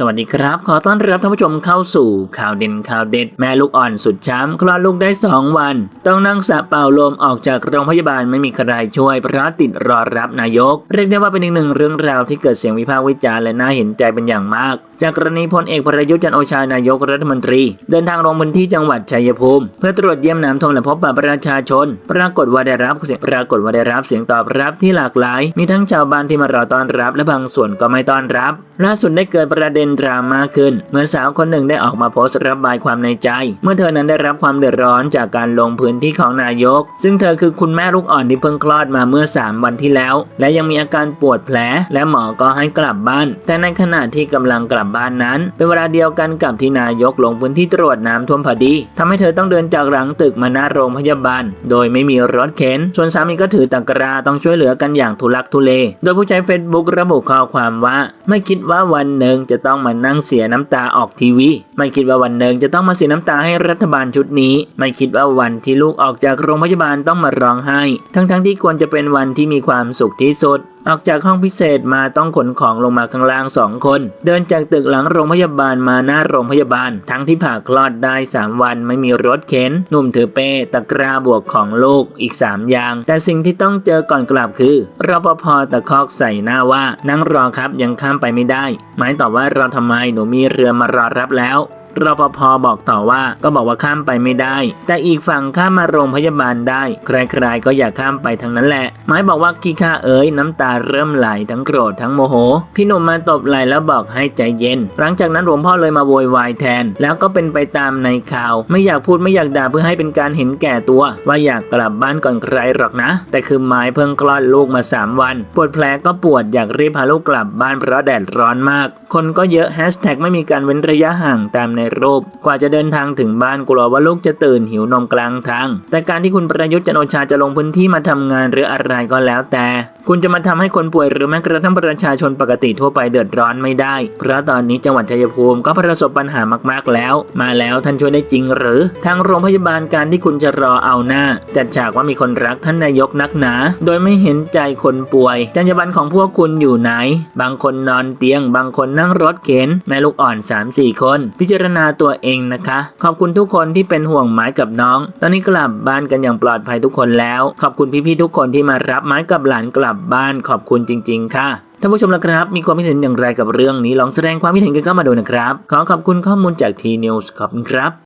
สวัสดีครับ ขอต้อนรับท่านผู้ชมเข้าสู่ข่าวเด่นข่าวเด็ด แม่ลูกอ่อนสุดช้ำคลอดลูกได้ 2 วัน ต้องนั่งสะเป่าลมออกจากโรงพยาบาลไม่มีใครช่วย เพราะติดรอรับนายก เรียกได้ว่าเป็นอีกหนึ่งเรื่องราวที่เกิดเสียงวิพากษ์วิจารณ์และน่าเห็นใจเป็นอย่างมาก จากกรณีพลเอกประยุทธ์จันโอชานายกรัฐมนตรี เดินทางลงพื้นที่จังหวัดชัยภูมิ เพื่อตรวจเยี่ยมน้ำท่วมและพบปะประชาชน ปรากฏว่าได้รับเสียงปรากฏว่าได้รับเสียงตอบรับที่หลากหลาย มีทั้งชาวบ้านที่มารอต้อนรับ และบางส่วนก็ไม่ต้อนรับ ล่าสุดได้เกิดประเด็นดราม่าขึ้น เมื่อสาวคนหนึ่งได้ออกมาโพสต์ระบายความในใจ เมื่อเธอนั้นได้รับความเดือดร้อนจากการลงพื้นที่ของนายก ซึ่งเธอคือคุณแม่ลูกอ่อนที่เพิ่งคลอดมาเมื่อ 3 วันที่แล้ว และยังมีอาการปวดแผล และหมอก็ให้กลับบ้าน แต่ในขณะที่กำลังกลับบ้านนั้น เป็นเวลาเดียวกันกับที่นายกลงพื้นที่ตรวจน้ำท่วมพอดีทำให้เธอต้องเดินจากหลังตึกมาหน้าโรงพยาบาล โดยไม่มีรถเข็น ส่วนสามีก็ถือตะกร้าต้องช่วยเหลือกันอย่างทุลักทุเล โดยผู้ใช้เฟซบุ๊กระบุข้อความว่า ไม่คิดว่าวันหนึ่งจะต้องมานั่งเสียน้ำตาออกทีวี ไม่คิดว่าวันหนึ่งจะต้องมาเสียน้ำตาให้รัฐบาลชุดนี้ ไม่คิดว่าวันที่ลูกออกจากโรงพยาบาลต้องมาร้องไห้ ทั้งๆที่ควรจะเป็นวันที่มีความสุขที่สุด ออกจากห้องพิเศษมาต้องขนของลงมาข้างล่างสองคน เดินจากตึกหลังโรงพยาบาลมาหน้าโรงพยาบาล ทั้งที่ผ่าคลอดได้ 3 วันไม่มีรถเข็นหนุ่มถือเป้ตะกร้าบวกของลูกอีก 3 อย่าง แต่สิ่งที่ต้องเจอก่อนกลับคือรปภตะคอกใส่หน้าว่านั่งรอครับยังข้ามไปไม่ได้ หมายตอบว่ารอทำไมหนูมีเรือมารอรับแล้ว รปภบอกต่อว่าก็บอกว่าข้ามไปไม่ได้ แต่อีกฝั่งข้ามมาโรงพยาบาลได้ ใครๆก็อยากข้ามไปทั้งนั้นแหละ ไม้บอกว่าขี้ข้าเอ๋ยน้ำตาเริ่มไหลทั้งโกรธทั้งโมโห พี่หนุ่มมาตบไหลแล้วบอกให้ใจเย็น หลังจากนั้นหลวงพ่อเลยมาโวยวายแทน แล้วก็เป็นไปตามในข่าว ไม่อยากพูดไม่อยากด่าเพื่อให้เป็นการเห็นแก่ตัว ว่าอยากกลับบ้านก่อนใครหรอกนะ แต่คือไม้เพิ่งคลอดลูกมา 3 วัน ปวดแผลก็ปวดอยากรีบพาลูกกลับบ้านเพราะแดดร้อนมาก คนก็เยอะแฮชแท็กไม่มีการเว้นระยะห่างตามในรูป กว่าจะเดินทางถึงบ้านกลัวว่าลูกจะตื่นหิวนมกลางทาง แต่การที่คุณประยุทธ์จันโอชาจะลงพื้นที่มาทำงานหรืออะไรก็แล้วแต่ คุณจะมาทำให้คนป่วยหรือแม้กระทั่งประชาชนปกติทั่วไปเดือดร้อนไม่ได้ เพราะตอนนี้จังหวัดชัยภูมิก็ประสบปัญหามากๆแล้ว มาแล้วท่านช่วยได้จริงหรือ ทางโรงพยาบาลการที่คุณจะรอเอาหน้า จัดฉากว่ามีคนรักท่านนายกนักหนา โดยไม่เห็นใจคนป่วย จรรยาบรรณของพวกคุณอยู่ไหน บางคนนอนเตียง บางคนนั่งรถเข็นแม่ลูกอ่อน 3-4 คน พิจารณาตัวเองนะคะ ขอบคุณทุกคนที่เป็นห่วงไม้กับน้อง ตอนนี้กลับบ้านกันอย่างปลอดภัยทุกคนแล้ว ขอบคุณพี่ๆทุกคนที่มารับไม้กับหลานกลับบ้านขอบคุณจริง ๆ ค่ะท่านผู้ชมละครับ มีความคิดเห็นอย่างไรกับเรื่องนี้ลองแสดงความคิดเห็นกันเข้ามาดูนะครับ ขอขอบคุณข้อมูลจากทีนิวส์ขอบคุณครับ